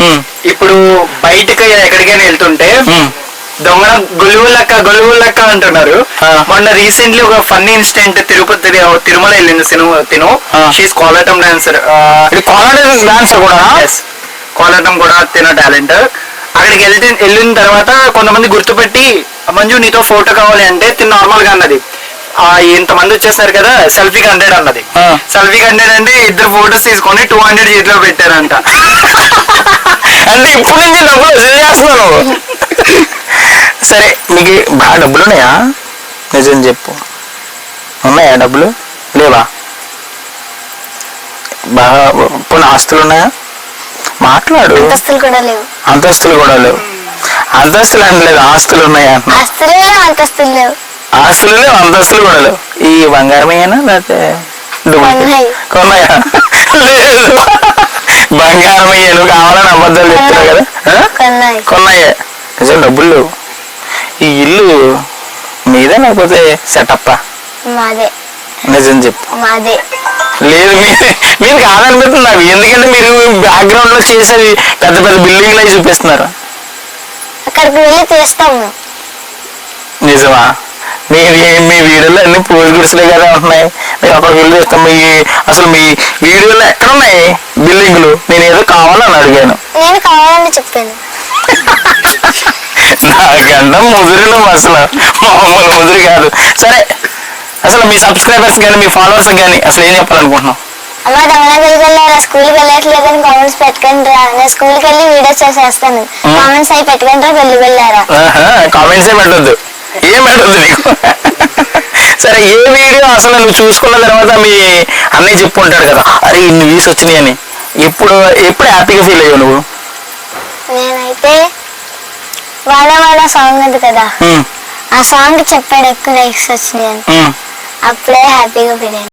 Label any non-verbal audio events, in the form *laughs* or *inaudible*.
ఉమ్, ఇప్పుడు బయటకి ఎక్కడికైనా వెళ్తుంటే ఉమ్. దొంగ గొలువు లెక్క గొలువు లెక్క అంటున్నారు. మొన్న రీసెంట్లీ ఒక ఫన్నీ ఇన్సిడెంట్ తిరుపతి తిరుమల వెళ్ళింది సినిమా తిను. షీస్ కోలాటం డాన్సర్ ఇది కామెడీ డాన్స్ కూడా? కోలాటం కూడా తిన టాలెంట్ అక్కడికి వెళ్తే వెళ్ళిన తర్వాత కొంతమంది గుర్తుపెట్టి మంజు నీతో ఫోటో కావాలి అంటే తిను నార్మల్గా అన్నది. ఆ ఇంతమంది వచ్చేసారు కదా సెల్ఫీకి హండ్రెడ్ అన్నది. ఆ. సెల్ఫీకి హండ్రెడ్ అంటే ఇద్దరు ఫోటోస్ తీసుకొని టూ హండ్రెడ్ చేతిలో పెట్టారంట. అంటే ఇప్పుడు నుంచి డబ్బులు వసూలు చేస్తున్నావు సరే మీకు బాగా డబ్బులు ఉన్నాయా నిజం చెప్పు. ఉన్నాయా డబ్బులు? లేవా? బాగా పోనీ ఆస్తులు ఉన్నాయా మాట్లాడు. అంతస్తులు కూడా లేవు. అంతస్తులు కూడా లేవు. అంతస్తులు అనలేదు ఆస్తులు ఉన్నాయా అంటున్నా. ఆస్తులు లేవు అంతస్తులు లేవు. ఆస్తులు లేవు అంతస్తులు కూడా లేవు. ఈ బంగారమేనా లేకపోతే? కొన్నాయి. కొన్నాయా? లేదు బంగారమయ్యే నువ్వు కావాలని అబద్ధాలు చెప్తున్నావు కదా? కొన్నాయి. నిజం డబ్బులు. ఈ ఇల్లు మీదే లేకపోతే సెటప్పా? మాదే. నిజం చెప్పు. మాదే. లేదు మీరు మీరు కాదనిపిస్తుంది నాకు ఎందుకంటే మీరు బ్యాక్గ్రౌండ్లో చేసేది పెద్ద పెద్ద బిల్డింగ్లు అవి చూపిస్తున్నారు. అక్కడికి వెళ్ళి తీస్తాము. నిజమా? మీ మీ- వీడియోలో అన్ని పూజ గుడిసెలే కదా ఉంటున్నాయి. మీరు అక్కడికి వెళ్ళి చూస్తాం మీ అసలు మీ వీడియోలో ఎక్కడ ఉన్నాయి బిల్డింగ్లు? నేను ఏదో కావాలని అడిగాను. నేను కావాలని చెప్పాను. *laughs* నాకంటే ముదురులు అసలు. మామూలు ముదురు కాదు. సరే అసలు మీ సబ్స్క్రైబర్స్ కానీ మీ ఫాలోవర్స్ కానీ అసలు ఏం చెప్పాలనుకుంటున్నాం అమ్మ దమనగిరికి వెళ్ళారా? స్కూల్కి వెళ్ళట్లేదని కామెంట్స్ పెట్టకండి రా. నేను స్కూల్కి వెళ్ళి వీడియోస్ చేసేస్తాను. కామెంట్స్ అవి పెట్టకండి రా వెళ్ళి వెళ్ళారా? కామెంట్స్ ఏ పెట్టద్దు. పెట్టద్దు నీకు సరే ఏ వీడియో అసలు నువ్వు చూసుకున్న తర్వాత మీ అన్నయ్య చెప్పుకుంటాడు కదా? అరే ఇన్ని వ్యూస్ వచ్చినాయి అని. ఎప్పుడు ఎప్పుడు హ్యాపీగా ఫీల్ అయ్యావు నువ్వు? నేనైతే వాడ వాడ సాంగ్ ఉంది కదా. ఆ సాంగ్ చెప్పాడు ఎక్కువ లైక్స్ వచ్చినాయి. అప్పుడే హ్యాపీగా ఫీల్ అయ్యాను.